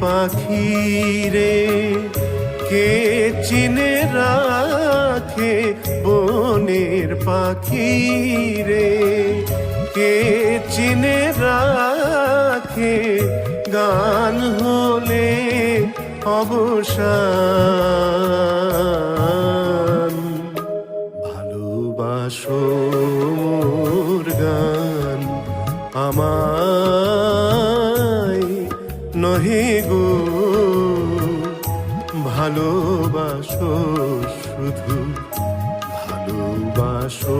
পাখি রে? কে চিনে রাখে বনের পাখি রে? কে চিনে রাখে গান হলে অবসান? ভালোবাসো গান আমায় নহে গো ভালোবাসো শুধু ভালোবাসো